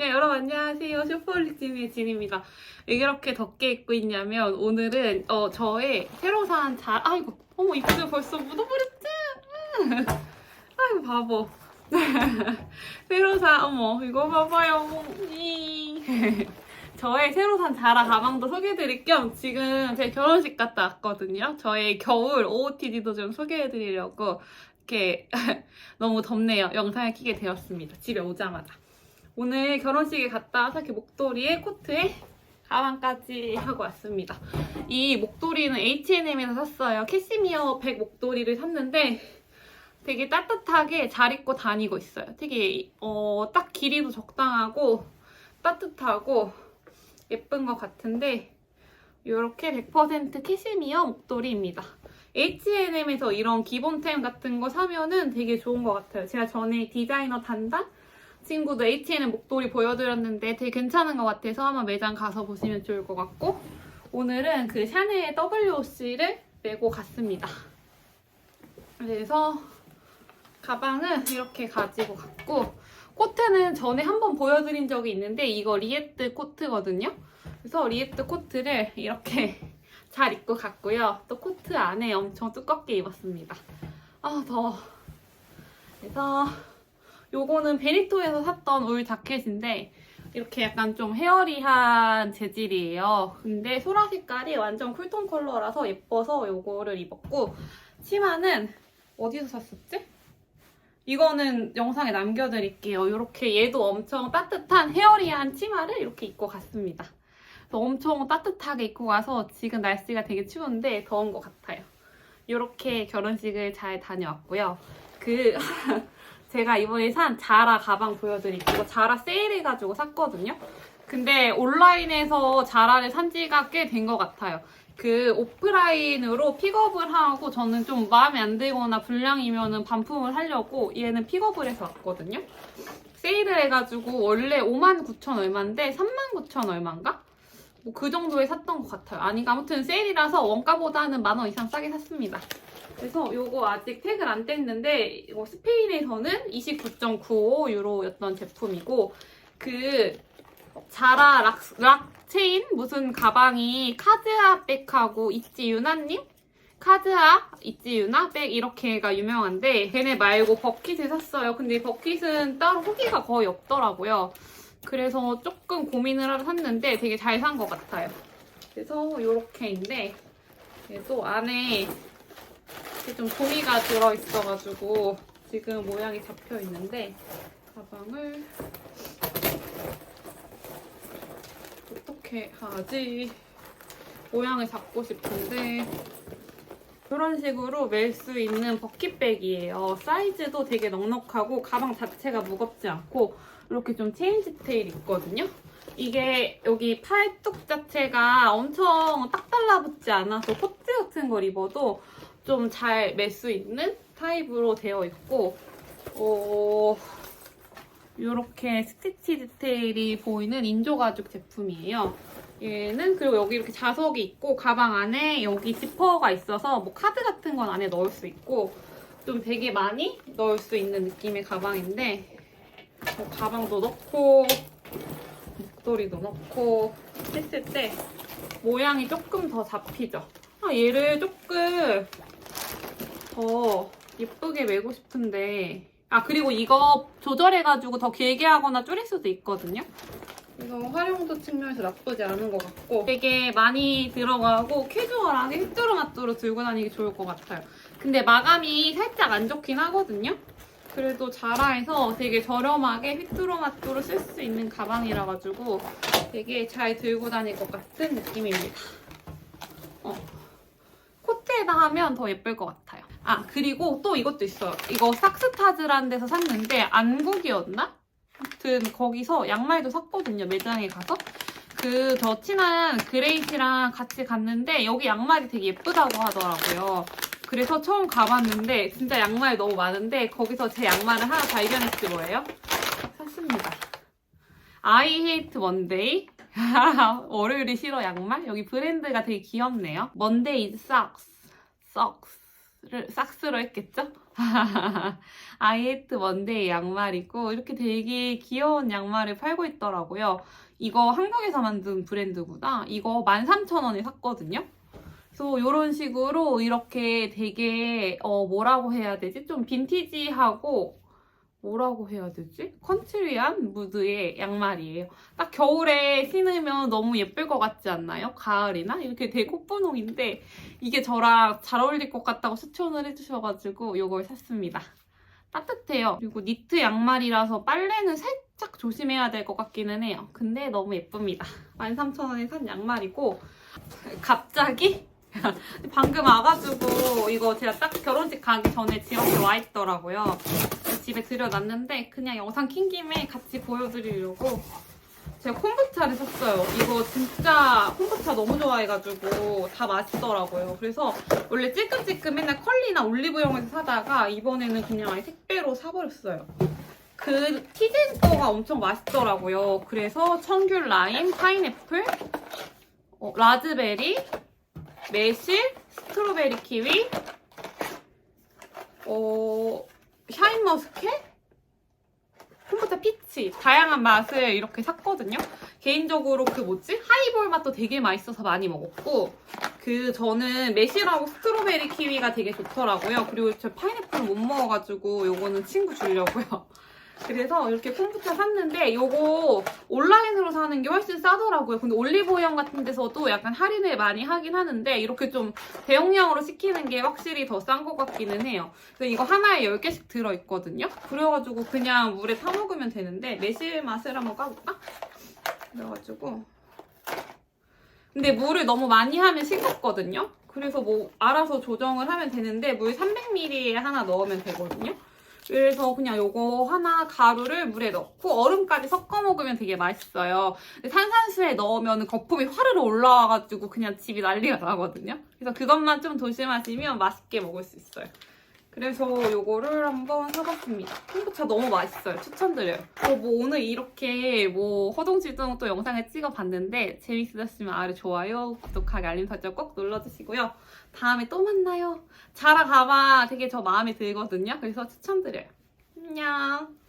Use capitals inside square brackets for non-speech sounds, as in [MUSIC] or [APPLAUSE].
네, 여러분 안녕하세요. 슈퍼리진의 진입니다. 왜 이렇게 덥게 입고 있냐면 오늘은 어, 저의 새로 산 자... 아이고 어머 입술 벌써 묻어버렸지? 음. 아이고 바보. [LAUGHS] 새로 산 어머 이거 봐봐요. 이. 저의 새로 산 자라 가방도 소개해드릴 겸 지금 제 결혼식 갔다 왔거든요. 저의 겨울 OOTD도 좀 소개해드리려고 이렇게 [LAUGHS] 너무 덥네요. 영상을 키게 되었습니다. 집에 오자마자. 오늘 결혼식에 갔다 이렇게 목도리에 코트에 가방까지 하고 왔습니다. 이 목도리는 H&M에서 샀어요. 캐시미어 백 목도리를 샀는데 되게 따뜻하게 잘 입고 다니고 있어요. 되게 어, 딱 길이도 적당하고 따뜻하고 예쁜 것 같은데 이렇게 100% 캐시미어 목도리입니다. H&M에서 이런 기본템 같은 거 사면은 되게 좋은 것 같아요. 제가 전에 디자이너 단장 친구도 H&M 목도리 보여드렸는데 되게 괜찮은 것 같아서 한번 매장 가서 보시면 좋을 것 같고 오늘은 그 샤넬 WOC를 메고 갔습니다. 그래서 가방은 이렇게 가지고 갔고 코트는 전에 한번 보여드린 적이 있는데 이거 리에트 코트거든요. 그래서 리에트 코트를 이렇게 [LAUGHS] 잘 입고 갔고요. 또 코트 안에 엄청 두껍게 입었습니다. 아 더워. 그래서 요거는 베리토에서 샀던 울 자켓인데 이렇게 약간 좀 헤어리한 재질이에요. 근데 소라 색깔이 완전 쿨톤 컬러라서 예뻐서 요거를 입었고 치마는 어디서 샀었지? 이거는 영상에 남겨드릴게요. 이렇게 얘도 엄청 따뜻한 헤어리한 치마를 이렇게 입고 갔습니다. 엄청 따뜻하게 입고 가서 지금 날씨가 되게 추운데 더운 것 같아요. 이렇게 결혼식을 잘 다녀왔고요. 그 [LAUGHS] 제가 이번에 산 자라 가방 보여드릴게요. 자라 세일해가지고 샀거든요. 근데 온라인에서 자라를 산 지가 꽤 된 것 같아요. 그 오프라인으로 픽업을 하고 저는 좀 마음에 안 들거나 불량이면은 반품을 하려고 얘는 픽업을 해서 왔거든요. 세일을 해가지고 원래 59,000 얼마인데 39,000 얼마인가? 뭐 그 정도에 샀던 것 같아요. 아니 아무튼 세일이라서 원가보다는 만 원 이상 싸게 샀습니다. 그래서 요거 아직 태그를 안 뗐는데 이거 스페인에서는 29.95 유로였던 제품이고 그 자라 락, 락 체인 무슨 가방이 카즈아 백하고 있지 유나님? 카즈아, 있지 유나 백 이렇게가 유명한데 걔네 말고 버킷을 샀어요. 근데 버킷은 따로 후기가 거의 없더라고요. 그래서 조금 고민을 하러 샀는데 되게 잘 산 것 같아요. 그래서 이렇게인데 또 안에 좀 종이가 들어있어가지고 지금 모양이 잡혀 있는데 가방을 어떻게 하지? 모양을 잡고 싶은데 이런 식으로 멜 수 있는 버킷백이에요. 사이즈도 되게 넉넉하고 가방 자체가 무겁지 않고 이렇게 좀 체인지 테일 있거든요. 이게 여기 팔뚝 자체가 엄청 딱 달라붙지 않아서 코트 같은 걸 입어도 좀 잘 멜 수 있는 타입으로 되어 있고 어, 이렇게 스티치 디테일이 보이는 인조가죽 제품이에요. 얘는 그리고 여기 이렇게 자석이 있고 가방 안에 여기 지퍼가 있어서 뭐 카드 같은 건 안에 넣을 수 있고 좀 되게 많이 넣을 수 있는 느낌의 가방인데 뭐 가방도 넣고 목도리도 넣고 했을 때 모양이 조금 더 잡히죠. 아, 얘를 조금 더 예쁘게 메고 싶은데 아 그리고 이거 조절해가지고 더 길게 하거나 줄일 수도 있거든요. 그래서 활용도 측면에서 나쁘지 않은 것 같고 되게 많이 들어가고 캐주얼하게 휘뚜루마뚜루 들고 다니기 좋을 것 같아요. 근데 마감이 살짝 안 좋긴 하거든요. 그래도 자라에서 되게 저렴하게 휘뚜루마뚜루 쓸 수 있는 가방이라 가지고 되게 잘 들고 다닐 것 같은 느낌입니다. 어. 코트에다 하면 더 예쁠 것 같아요. 아 그리고 또 이것도 있어요. 이거 삭스타즈라는 데서 샀는데 안국이었나? 아무튼 거기서 양말도 샀거든요. 매장에 가서. 그 저 친한 그레이시랑 같이 갔는데 여기 양말이 되게 예쁘다고 하더라고요. 그래서 처음 가봤는데 진짜 양말이 너무 많은데 거기서 제 양말을 하나 발견했지 뭐예요? 샀습니다. I hate Monday. [LAUGHS] 월요일이 싫어 양말? 여기 브랜드가 되게 귀엽네요. Socks. socks. 삭스 로 했겠죠? [LAUGHS] 아이에트 먼데이 양말이고 이렇게 되게 귀여운 양말을 팔고 있더라고요. 이거 한국에서 만든 브랜드구나. 이거 13,000원에 샀거든요. 그래서 이런 식으로 이렇게 되게 어 뭐라고 해야 되지? 좀 빈티지하고 뭐라고 해야 되지? 컨트리한 무드의 양말이에요. 딱 겨울에 신으면 너무 예쁠 것 같지 않나요? 가을이나? 이렇게 되게 꽃분홍인데 이게 저랑 잘 어울릴 것 같다고 추천을 해주셔가지고 이걸 샀습니다. 따뜻해요. 그리고 니트 양말이라서 빨래는 살짝 조심해야 될 것 같기는 해요. 근데 너무 예쁩니다. 13,000원에 산 양말이고 갑자기 [LAUGHS] 방금 와가지고 이거 제가 딱 결혼식 가기 전에 집 앞에 와 있더라고요. 집에 들여놨는데 그냥 영상 킨 김에 같이 보여드리려고 제가 콤부차를 샀어요. 이거 진짜 콤부차 너무 좋아해가지고 다 맛있더라고요. 그래서 원래 찔끔찔끔 맨날 컬리나 올리브영에서 사다가 이번에는 그냥 아예 택배로 사버렸어요. 그 티젠 거가 엄청 맛있더라고요. 그래서 청귤 라임, 파인애플, 어, 라즈베리, 매실, 스트로베리 키위, 어, 샤인머스켓, 콤부차 피치 다양한 맛을 이렇게 샀거든요. 개인적으로 그 뭐지 하이볼 맛도 되게 맛있어서 많이 먹었고 그 저는 매실하고 스트로베리 키위가 되게 좋더라고요. 그리고 저 파인애플 못 먹어가지고 요거는 친구 주려고요. 그래서 이렇게 콤부차 샀는데 요거 온라인으로 사는 게 훨씬 싸더라고요. 근데 올리브영 같은 데서도 약간 할인을 많이 하긴 하는데 이렇게 좀 대용량으로 시키는 게 확실히 더 싼 것 같기는 해요. 그래서 이거 하나에 10개씩 들어있거든요. 그래가지고 그냥 물에 타 먹으면 되는데 매실 맛을 한번 까볼까? 그래가지고 근데 물을 너무 많이 하면 싱겁거든요. 그래서 뭐 알아서 조정을 하면 되는데 물 300ml에 하나 넣으면 되거든요. 그래서 그냥 요거 하나 가루를 물에 넣고 얼음까지 섞어 먹으면 되게 맛있어요. 근데 탄산수에 넣으면 거품이 화르르 올라와가지고 그냥 집이 난리가 나거든요. 그래서 그것만 좀 조심하시면 맛있게 먹을 수 있어요. 그래서 요거를 한번 사봤습니다. 콤부차 너무 맛있어요. 추천드려요. 저뭐 오늘 이렇게 뭐 허둥지둥 또 영상을 찍어봤는데 재밌으셨으면 아래 좋아요, 구독하기, 알림 설정 꼭 눌러주시고요. 다음에 또 만나요. 자라 가봐 되게 저 마음에 들거든요. 그래서 추천드려요. 안녕.